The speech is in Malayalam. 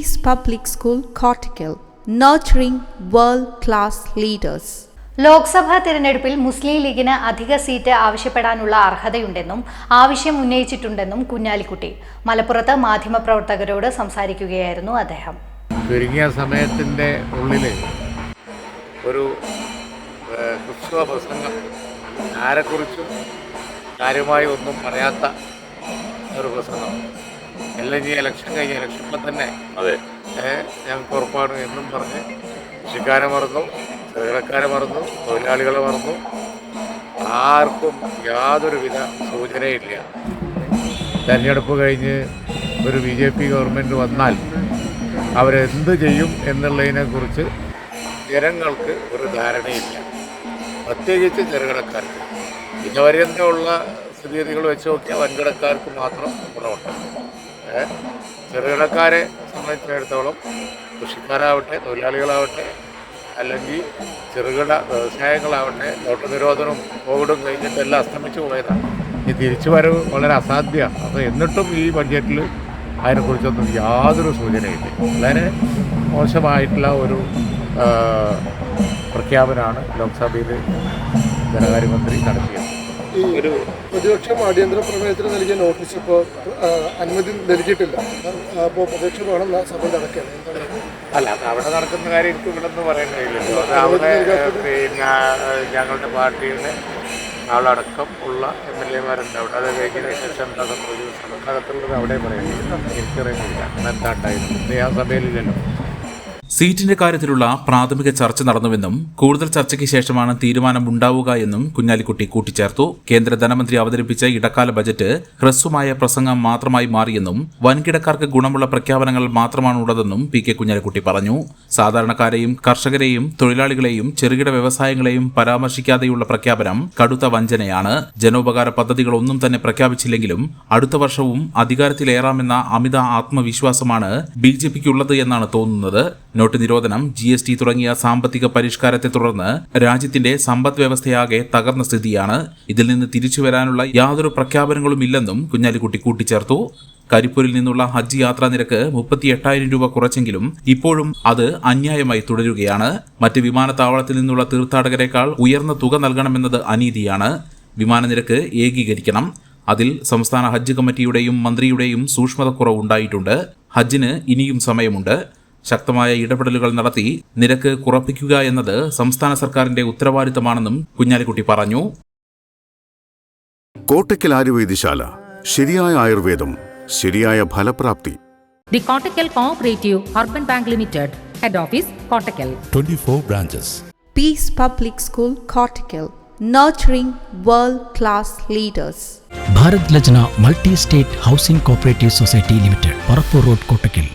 Peace Public School, Cortical, nurturing world class leaders. Lok Sabha തിരഞ്ഞെടുപ്പിൽ മുസ്ലിം ലീഗിന് അധിക സീറ്റ് ആവശ്യപ്പെടാനുള്ള അർഹതയുണ്ടെന്നും ആവശ്യം ഉന്നയിച്ചിട്ടുണ്ടെന്നും കുഞ്ഞാലിക്കുട്ടി മലപ്പുറത്ത് മാധ്യമപ്രവർത്തകരോട് സംസാരിക്കുകയായിരുന്നു അദ്ദേഹം ചുരുങ്ങിയ സമയത്തിന്റെ ഉള്ളിൽ ഒരു ഹ്രസ്വ പ്രസംഗം ആരെക്കുറിച്ചും കാര്യമായി ഒന്നും പറയാത്ത ഒരു പ്രസംഗം എല്ലാം ഈ ഇലക്ഷൻ കഴിഞ്ഞ ഇലക്ഷനിൽ തന്നെ. അതെ. ഞങ്ങൾക്ക് ഉറപ്പാണ് എന്നും പറഞ്ഞ് കൃഷിക്കാരെ മറന്നു ചെറുകിടക്കാരെ മറന്നു തൊഴിലാളികളെ മറന്നു. ആർക്കും യാതൊരുവിധ സൂചനയില്ല തെരഞ്ഞെടുപ്പ് കഴിഞ്ഞ് ഒരു ബി ജെ പി ഗവൺമെന്റ് വന്നാൽ അവരെന്ത് ചെയ്യും എന്നുള്ളതിനെക്കുറിച്ച് ജനങ്ങൾക്ക് ഒരു ധാരണയില്ല. പ്രത്യേകിച്ച് ചെറുകിടക്കാർക്ക്. ഇതുവരെയുള്ള സ്ഥിതിഗതികൾ വെച്ച് നോക്കിയാൽ വൻകിടക്കാർക്ക് മാത്രം ഗുണമുണ്ട്? ചെറുകിടക്കാരെ സംബന്ധിച്ചിടത്തോളം കൃഷിക്കാരാവട്ടെ തൊഴിലാളികളാവട്ടെ അല്ലെങ്കിൽ ചെറുകിട വ്യവസായങ്ങളാവട്ടെ നോട്ട് നിരോധനവും കോവിഡും കഴിഞ്ഞിട്ട് എല്ലാം അസ്തമിച്ചു പോയതാണ്. ഈ തിരിച്ചു വരവ് വളരെ അസാധ്യമാണ് അപ്പോൾ എന്നിട്ടും ഈ ബഡ്ജറ്റിൽ അതിനെക്കുറിച്ചൊന്നും യാതൊരു സൂചനയില്ല. വളരെ മോശമായിട്ടുള്ള ഒരു പ്രഖ്യാപനമാണ് ലോക്സഭയിൽ ധനകാര്യമന്ത്രി നടത്തിയത്. ഈ പ്രതിപക്ഷം അടിയന്തര പ്രമേയത്തിന് നൽകിയ നോട്ടീസ് ഇപ്പോൾ അനുമതി നൽകിയിട്ടില്ല. അപ്പോൾ പ്രതിപക്ഷം വേണം സഭ നടക്കുകയാണ് അല്ല അത് അവിടെ നടക്കുന്ന കാര്യം എനിക്ക് ഇവിടെ നിന്ന് പറയാൻ കഴിയില്ലല്ലോ. അത് അവിടെ പിന്നെ ഞങ്ങളുടെ പാർട്ടിയുടെ ആളടക്കം ഉള്ള എം എൽ എമാരുണ്ട് അവിടെ. അത് കഴിഞ്ഞതിന് ശേഷം എന്താണെന്ന് ഒരു സഭക്കകത്തുള്ളത് അവിടെ പറയുന്നില്ല എനിക്കറിയുന്നില്ല. എന്താ ഉണ്ടായിരുന്നു ആ സഭയിലില്ലല്ലോ. സീറ്റിന്റെ കാര്യത്തിലുള്ള പ്രാഥമിക ചർച്ച നടന്നുവെന്നും കൂടുതൽ ചർച്ചയ്ക്ക് ശേഷമാണ് തീരുമാനമുണ്ടാവുക എന്നും കുഞ്ഞാലിക്കുട്ടി കൂട്ടിച്ചേർത്തു. കേന്ദ്ര ധനമന്ത്രി അവതരിപ്പിച്ച ഇടക്കാല ബജറ്റ് ഹ്രസ്വമായ പ്രസംഗം മാത്രമായി മാറിയെന്നും വൻകിടക്കാർക്ക് ഗുണമുള്ള പ്രഖ്യാപനങ്ങൾ മാത്രമാണുള്ളതെന്നും പി കെ കുഞ്ഞാലിക്കുട്ടി പറഞ്ഞു. സാധാരണക്കാരെയും കർഷകരെയും തൊഴിലാളികളെയും ചെറുകിട വ്യവസായങ്ങളെയും പരാമർശിക്കാതെയുള്ള പ്രഖ്യാപനം കടുത്ത വഞ്ചനയാണ്. ജനോപകാര പദ്ധതികളൊന്നും തന്നെ പ്രഖ്യാപിച്ചില്ലെങ്കിലും അടുത്ത വർഷവും അധികാരത്തിലേറാമെന്ന അമിത ആത്മവിശ്വാസമാണ് ബി ജെ പിക്കുള്ളത് എന്നാണ് തോന്നുന്നത്. നോട്ട് നിരോധനം ജി എസ് ടി തുടങ്ങിയ സാമ്പത്തിക പരിഷ്കാരത്തെ തുടർന്ന് രാജ്യത്തിന്റെ സമ്പദ് വ്യവസ്ഥയാകെ തകർന്ന സ്ഥിതിയാണ്. ഇതിൽ നിന്ന് തിരിച്ചു വരാനുള്ള യാതൊരു പ്രഖ്യാപനങ്ങളും ഇല്ലെന്നും കുഞ്ഞാലിക്കുട്ടി കൂട്ടിച്ചേർത്തു. കരിപ്പൂരിൽ നിന്നുള്ള ഹജ്ജ് യാത്രാ നിരക്ക് മുപ്പത്തി എട്ടായിരം രൂപ കുറച്ചെങ്കിലും ഇപ്പോഴും അത് അന്യായമായി തുടരുകയാണ്. മറ്റ് വിമാനത്താവളത്തിൽ നിന്നുള്ള തീർത്ഥാടകരെക്കാൾ ഉയർന്ന തുക നൽകണമെന്നത് അനീതിയാണ്. വിമാന നിരക്ക് ഏകീകരിക്കണം. അതിൽ സംസ്ഥാന ഹജ്ജ് കമ്മിറ്റിയുടെയും മന്ത്രിയുടെയും സൂക്ഷ്മതക്കുറവുണ്ടായിട്ടുണ്ട് ഹജ്ജിന് ഇനിയും സമയമുണ്ട്. ശക്തമായ ഇടപെടലുകൾ നടത്തി നിരക്ക് കുറപ്പിക്കുക എന്നത് സംസ്ഥാന സർക്കാരിന്റെ ഉത്തരവാദിത്തമാണെന്നും കുഞ്ഞാലിക്കുട്ടി പറഞ്ഞു കോട്ടയ്ക്കൽ ആയുർവേദശാല ശരിയായ ആയുർവേദം ശരിയായ ഫലപ്രാപ്തി The Kottakkal Cooperative Urban Bank Limited, Head Office, Kottakkal. 24 branches. Peace Public School, Cortical, nurturing world class leaders. Bharat Lajna multi state housing cooperative society limited Parappur road Kottakkal